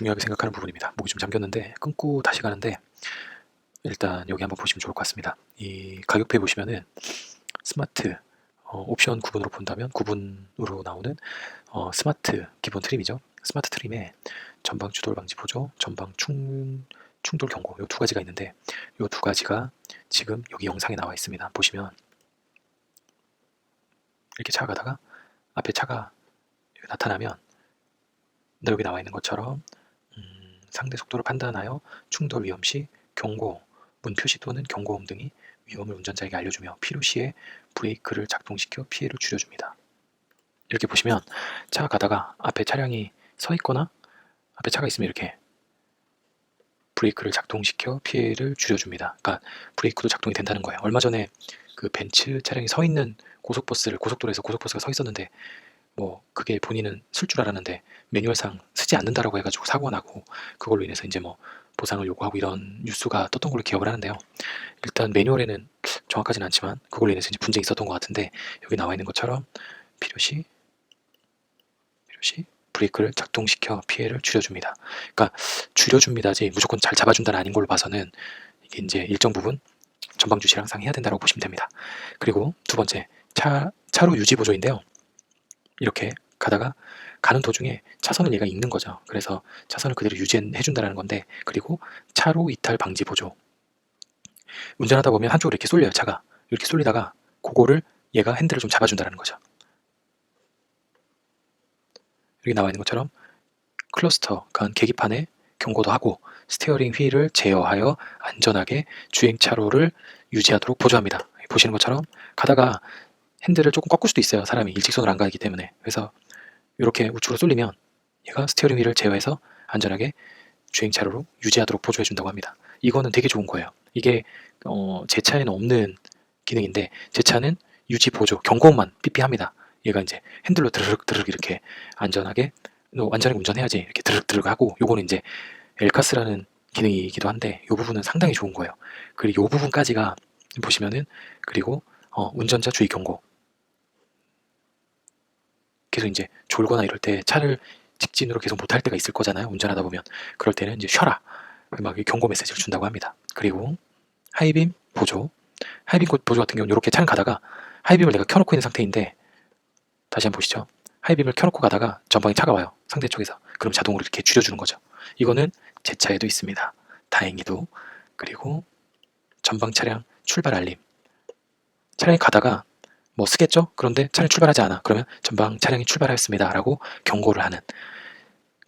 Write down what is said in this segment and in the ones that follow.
중요하게 생각하는 부분입니다. 목이 좀 잠겼는데 끊고 다시 가는데 일단 여기 한번 보시면 좋을 것 같습니다. 이 가격표에 보시면은 스마트 어, 옵션 구분으로 본다면 구분으로 나오는 어, 스마트 기본 트림이죠. 스마트 트림에 전방 추돌 방지 보조, 전방 충 충돌 경고 이 두 가지가 있는데 이 두 가지가 지금 여기 영상에 나와 있습니다. 보시면 이렇게 차가 가다가 앞에 차가 나타나면 나 여기 나와 있는 것처럼 음, 상대 속도를 판단하여 충돌 위험 시 경고, 문 표시 또는 경고음 등이 위험을 운전자에게 알려주며 필요시에 브레이크를 작동시켜 피해를 줄여줍니다. 이렇게 보시면 차가 가다가 앞에 차량이 서 있거나 앞에 차가 있으면 이렇게 브레이크를 작동시켜 피해를 줄여줍니다. 그러니까 브레이크도 작동이 된다는 거예요. 얼마 전에 그 벤츠 차량이 서 있는 고속버스를 고속도로에서 고속버스가 서 있었는데 뭐 그게 본인은 쓸 줄 알았는데 매뉴얼상 쓰지 않는다라고 해가지고 사고가 나고 그걸로 인해서 이제 뭐 보상을 요구하고 이런 뉴스가 떴던 걸로 기억을 하는데요. 일단 매뉴얼에는 정확하진 않지만 그걸로 인해서 이제 분쟁이 있었던 것 같은데 여기 나와 있는 것처럼 필요시 필요시 브레이크를 작동시켜 피해를 줄여줍니다. 그러니까 줄여줍니다지 무조건 잘 잡아준다는 아닌 걸로 봐서는 이게 이제 일정 부분 전방 주시랑 상해야 된다고 보시면 됩니다. 그리고 두 번째 차 차로 유지 보조인데요. 이렇게 가다가 가는 도중에 차선을 얘가 읽는 거죠. 그래서 차선을 그대로 유지해 준다는 건데 그리고 차로 이탈 방지 보조 운전하다 보면 한쪽으로 이렇게 쏠려요 차가 이렇게 쏠리다가 그거를 얘가 핸들을 좀 잡아준다는 거죠. 여기 나와 있는 것처럼 클러스터, 그러니까 계기판에 경고도 하고 스티어링 휠을 제어하여 안전하게 주행 차로를 유지하도록 보조합니다. 보시는 것처럼 가다가 핸들을 조금 꺾을 수도 있어요. 사람이 일직선으로 안 가기 때문에. 그래서 이렇게 우측으로 쏠리면 얘가 스티어링 휠을 제어해서 안전하게 주행 차로로 유지하도록 보조해 준다고 합니다. 이거는 되게 좋은 거예요. 이게 어, 제 차에는 없는 기능인데 제 차는 유지 보조 경고음만 삐삐합니다. 얘가 이제 핸들로 드르륵 드르륵 이렇게 안전하게 너 안전하게 운전해야지 이렇게 드르륵 드르륵 하고 요거는 이제 엘카스라는 기능이기도 한데 요 부분은 상당히 좋은 거예요. 그리고 요 부분까지가 보시면은 그리고 어, 운전자 주의 경고 계속 이제 졸거나 이럴 때 차를 직진으로 계속 못할 때가 있을 거잖아요. 운전하다 보면 그럴 때는 이제 쉬어라 막 경고 메시지를 준다고 합니다. 그리고 하이빔 보조 하이빔 보조 같은 경우는 이렇게 차를 가다가 하이빔을 내가 켜놓고 있는 상태인데 다시 한번 보시죠. 하이빔을 켜놓고 가다가 전방에 차가 와요. 상대 쪽에서. 그럼 자동으로 이렇게 줄여주는 거죠. 이거는 제 차에도 있습니다. 다행히도. 그리고 전방 차량 출발 알림. 차량이 가다가 뭐 쓰겠죠? 그런데 차량이 출발하지 않아. 그러면 전방 차량이 출발하였습니다. 라고 경고를 하는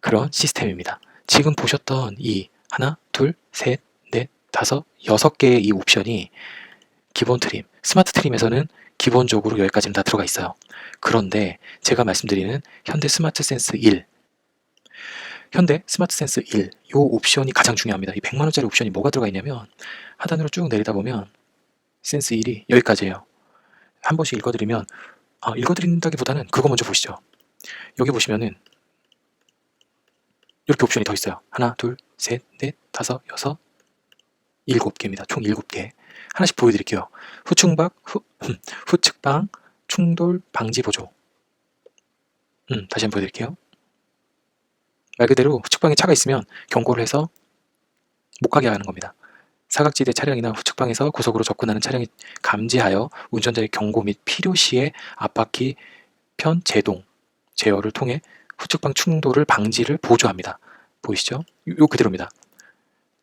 그런 시스템입니다. 지금 보셨던 이 하나, 둘, 셋, 넷, 다섯, 여섯 개의 이 옵션이 기본 트림, 스마트 트림에서는 기본적으로 여기까지는 다 들어가 있어요. 그런데 제가 말씀드리는 현대 스마트 센스 1 현대 스마트 센스 1 이 옵션이 가장 중요합니다. 이 100만 원짜리 옵션이 뭐가 들어가 있냐면 하단으로 쭉 내리다 보면 센스 1이 여기까지예요. 한 번씩 읽어드리면 아, 읽어드린다기보다는 그거 먼저 보시죠. 여기 보시면은 이렇게 옵션이 더 있어요. 하나, 둘, 셋, 넷, 다섯, 여섯, 일곱 개입니다. 총 일곱 개. 하나씩 보여드릴게요. 후측방, 후, 후측방 충돌 방지 보조. 음, 다시 한번 보여드릴게요. 말 그대로 후측방에 차가 있으면 경고를 해서 못 가게 하는 겁니다. 사각지대 차량이나 후측방에서 고속으로 접근하는 차량이 감지하여 운전자의 경고 및 필요시에 앞바퀴 편 제동, 제어를 통해 후측방 충돌을 방지를 보조합니다. 보이시죠? 요, 요 그대로입니다.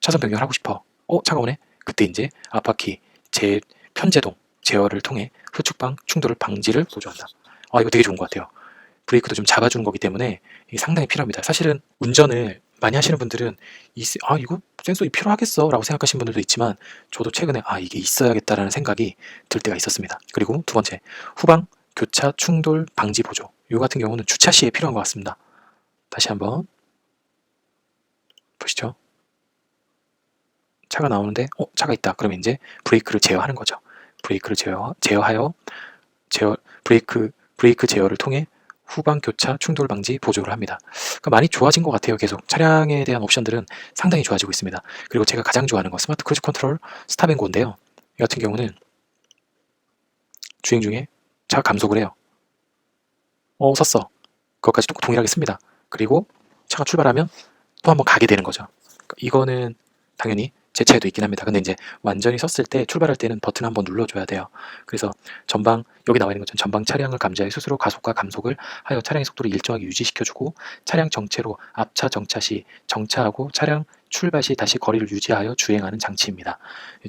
차선 변경을 하고 싶어. 어, 차가 오네? 그때 이제 앞바퀴 제 편제동, 제어를 통해 후측방 충돌을 방지를 보조한다. 아, 이거 되게 좋은 것 같아요. 브레이크도 좀 잡아주는 거기 때문에 상당히 필요합니다. 사실은 운전을 많이 하시는 분들은 이, 세- 아, 이거 센서이 필요하겠어 라고 생각하시는 분들도 있지만 저도 최근에 아, 이게 있어야겠다라는 생각이 들 때가 있었습니다. 그리고 두 번째, 후방 교차 충돌 방지 보조. 이 같은 경우는 주차 시에 필요한 것 같습니다. 다시 한번 보시죠. 차가 나오는데 어 차가 있다. 그러면 이제 브레이크를 제어하는 거죠. 브레이크를 제어 제어하여 제어 브레이크 브레이크 제어를 통해 후방 교차 충돌 방지 보조를 합니다. 그러니까 많이 좋아진 것 같아요. 계속 차량에 대한 옵션들은 상당히 좋아지고 있습니다. 그리고 제가 가장 좋아하는 거 스마트 크루즈 컨트롤 스탑앤고인데요. 이 같은 경우는 주행 중에 차가 감속을 해요. 어 섰어. 그것까지 또 동일하게 씁니다. 그리고 차가 출발하면 또 한번 가게 되는 거죠. 이거는 당연히 제 차에도 있긴 합니다. 근데 이제 완전히 섰을 때 출발할 때는 버튼 한번 눌러줘야 돼요. 그래서 전방 여기 나와 있는 것처럼 전방 차량을 감지하여 스스로 가속과 감속을 하여 차량의 속도를 일정하게 유지시켜주고 차량 정체로 앞차 정차 시 정차하고 차량 출발 시 다시 거리를 유지하여 주행하는 장치입니다.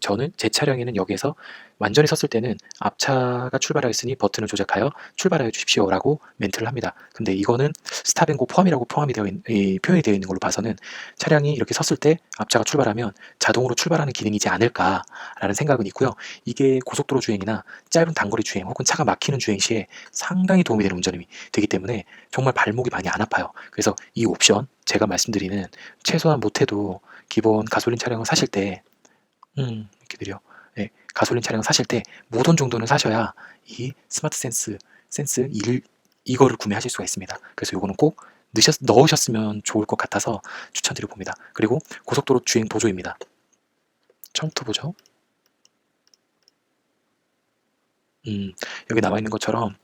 저는 제 차량에는 여기에서 완전히 섰을 때는 앞차가 출발하였으니 버튼을 조작하여 출발하여 주십시오라고 멘트를 합니다. 근데 이거는 스탑앤고 포함이라고 포함이 되어 있, 이, 표현이 되어 있는 걸로 봐서는 차량이 이렇게 섰을 때 앞차가 출발하면 자동으로 출발하는 기능이지 않을까라는 생각은 있고요. 이게 고속도로 주행이나 짧은 단거리 주행 혹은 차가 막히는 주행 시에 상당히 도움이 되는 운전이 되기 때문에 정말 발목이 많이 안 아파요. 그래서 이 옵션 제가 말씀드리는 최소한 못해도 기본 가솔린 차량을 사실 때 음, 이렇게 드려 네, 가솔린 차량 사실 때 모던 정도는 사셔야 이 스마트 센스 센스 1 이거를 구매하실 수가 있습니다. 그래서 이거는 꼭 넣으셨, 넣으셨으면 좋을 것 같아서 추천드려 봅니다. 그리고 고속도로 주행 보조입니다. 처음부터 보죠. 음, 여기 나와 있는 것처럼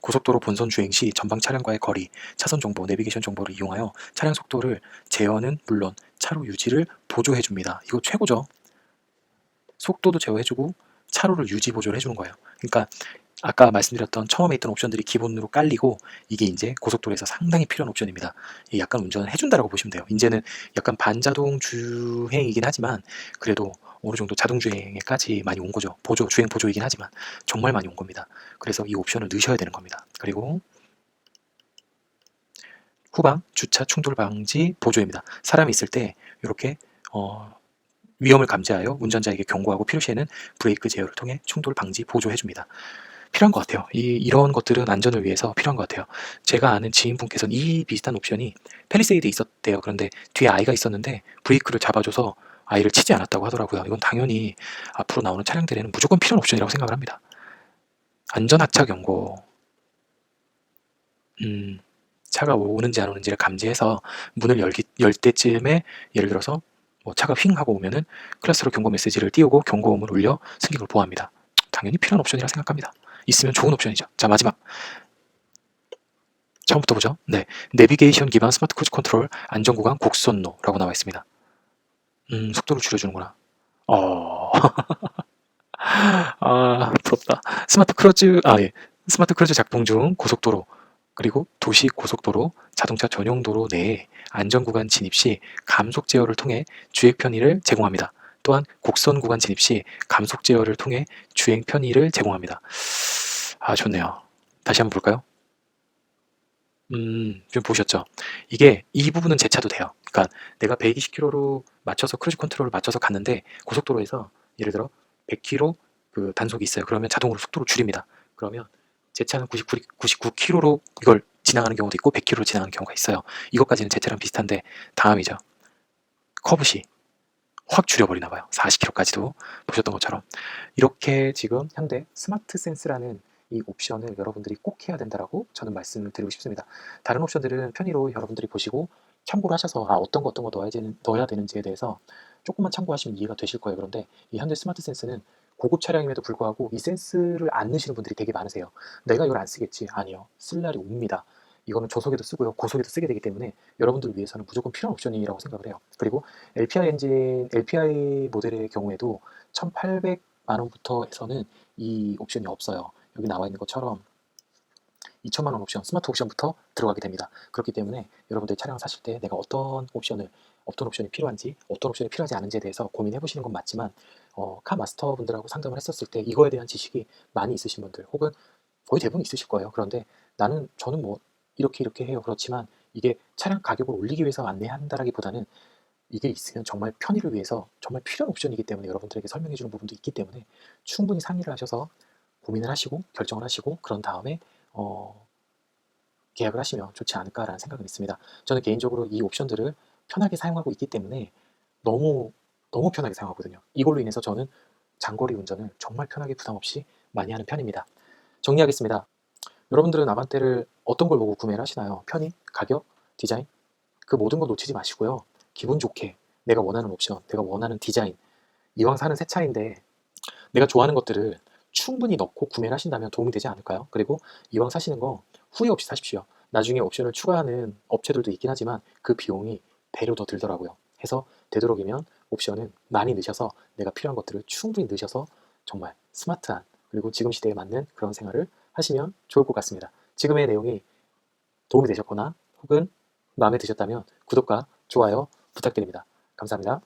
고속도로 본선 주행 시 전방 차량과의 거리, 차선 정보, 내비게이션 정보를 이용하여 차량 속도를 제어는 물론 차로 유지를 보조해 줍니다. 이거 최고죠. 속도도 제어해주고 차로를 유지 보조를 해주는 거예요. 그러니까 아까 말씀드렸던 처음에 있던 옵션들이 기본으로 깔리고 이게 이제 고속도로에서 상당히 필요한 옵션입니다. 약간 운전을 해준다라고 보시면 돼요. 이제는 약간 반자동 주행이긴 하지만 그래도 어느 정도 자동 주행에까지 많이 온 거죠. 보조 주행 보조이긴 하지만 정말 많이 온 겁니다. 그래서 이 옵션을 넣으셔야 되는 겁니다. 그리고 후방 주차 충돌 방지 보조입니다. 사람이 있을 때 이렇게 어, 위험을 감지하여 운전자에게 경고하고 필요시에는 브레이크 제어를 통해 충돌 방지 보조해줍니다. 필요한 것 같아요. 이, 이런 것들은 안전을 위해서 필요한 것 같아요. 제가 아는 지인분께서는 이 비슷한 옵션이 펠리세이드에 있었대요. 그런데 뒤에 아이가 있었는데 브레이크를 잡아줘서 아이를 치지 않았다고 하더라고요. 이건 당연히 앞으로 나오는 차량들에는 무조건 필요한 옵션이라고 생각을 합니다. 안전하차 경고. 음, 차가 오는지 안 오는지를 감지해서 문을 열기, 열 때쯤에 예를 들어서 뭐 차가 휙 하고 오면은 클래스로 경고 메시지를 띄우고 경고음을 울려 승객을 보호합니다. 당연히 필요한 옵션이라 생각합니다. 있으면 좋은 옵션이죠. 자 마지막 처음부터 보죠. 네, 내비게이션 기반 스마트 크루즈 컨트롤 안전 구간 곡선로라고 나와 있습니다. 음, 속도를 줄여주는구나. 어, 아 부럽다. 스마트 크루즈 아 예, 스마트 크루즈 작동 중 고속도로 그리고 도시 고속도로, 자동차 전용 도로 내에 안전 구간 진입 시 감속 제어를 통해 주행 편의를 제공합니다. 또한 곡선 구간 진입 시 감속 제어를 통해 주행 편의를 제공합니다. 아, 좋네요. 다시 한번 볼까요? 음, 좀 보셨죠? 이게 이 부분은 제 차도 돼요. 그러니까 내가 120km로 맞춰서 크루즈 컨트롤을 맞춰서 갔는데 고속도로에서 예를 들어 100km 그 단속이 있어요. 그러면 자동으로 속도를 줄입니다. 그러면 제 차는 99, 99km로 이걸 지나가는 경우도 있고 100km로 지나가는 경우가 있어요. 이것까지는 제 차랑 비슷한데 다음이죠. 커브시 확 줄여버리나 봐요. 40km까지도 보셨던 것처럼 이렇게 지금 현대 스마트 센스라는 이 옵션을 여러분들이 꼭 해야 된다라고 저는 말씀을 드리고 싶습니다. 다른 옵션들은 편의로 여러분들이 보시고 참고를 하셔서 아, 어떤 거 어떤 거 넣어야, 되는, 넣어야 되는지에 대해서 조금만 참고하시면 이해가 되실 거예요. 그런데 이 현대 스마트 센스는 고급 차량임에도 불구하고 이 센스를 안 넣으시는 분들이 되게 많으세요. 내가 이걸 안 쓰겠지? 아니요. 쓸 날이 옵니다. 이거는 저속에도 쓰고요. 고속에도 쓰게 되기 때문에 여러분들을 위해서는 무조건 필요한 옵션이라고 생각을 해요. 그리고 LPI 엔진, LPI 모델의 경우에도 1,800만 원부터 해서는 이 옵션이 없어요. 여기 나와 있는 것처럼 2천만 원 옵션, 스마트 옵션부터 들어가게 됩니다. 그렇기 때문에 여러분들 차량을 사실 때 내가 어떤 옵션을 어떤 옵션이 필요한지 어떤 옵션이 필요하지 않은지에 대해서 고민해 보시는 건 맞지만 어, 카 마스터 분들하고 상담을 했었을 때 이거에 대한 지식이 많이 있으신 분들 혹은 거의 대부분 있으실 거예요. 그런데 나는 저는 뭐 이렇게 이렇게 해요. 그렇지만 이게 차량 가격을 올리기 위해서 안내한다라기보다는 이게 있으면 정말 편의를 위해서 정말 필요한 옵션이기 때문에 여러분들에게 설명해 주는 부분도 있기 때문에 충분히 상의를 하셔서 고민을 하시고 결정을 하시고 그런 다음에 어, 계약을 하시면 좋지 않을까라는 생각은 있습니다. 저는 개인적으로 이 옵션들을 편하게 사용하고 있기 때문에 너무 너무 편하게 사용하거든요. 이걸로 인해서 저는 장거리 운전을 정말 편하게 부담 없이 많이 하는 편입니다. 정리하겠습니다. 여러분들은 아반떼를 어떤 걸 보고 구매를 하시나요? 편의, 가격, 디자인? 그 모든 거 놓치지 마시고요. 기분 좋게 내가 원하는 옵션, 내가 원하는 디자인 이왕 사는 새 차인데 내가 좋아하는 것들을 충분히 넣고 구매를 하신다면 도움이 되지 않을까요? 그리고 이왕 사시는 거 후회 없이 사십시오. 나중에 옵션을 추가하는 업체들도 있긴 하지만 그 비용이 더 들더라고요. 해서 되도록이면 옵션은 많이 넣으셔서 내가 필요한 것들을 충분히 넣으셔서 정말 스마트한 그리고 지금 시대에 맞는 그런 생활을 하시면 좋을 것 같습니다. 지금의 내용이 도움이 되셨거나 혹은 마음에 드셨다면 구독과 좋아요 부탁드립니다. 감사합니다.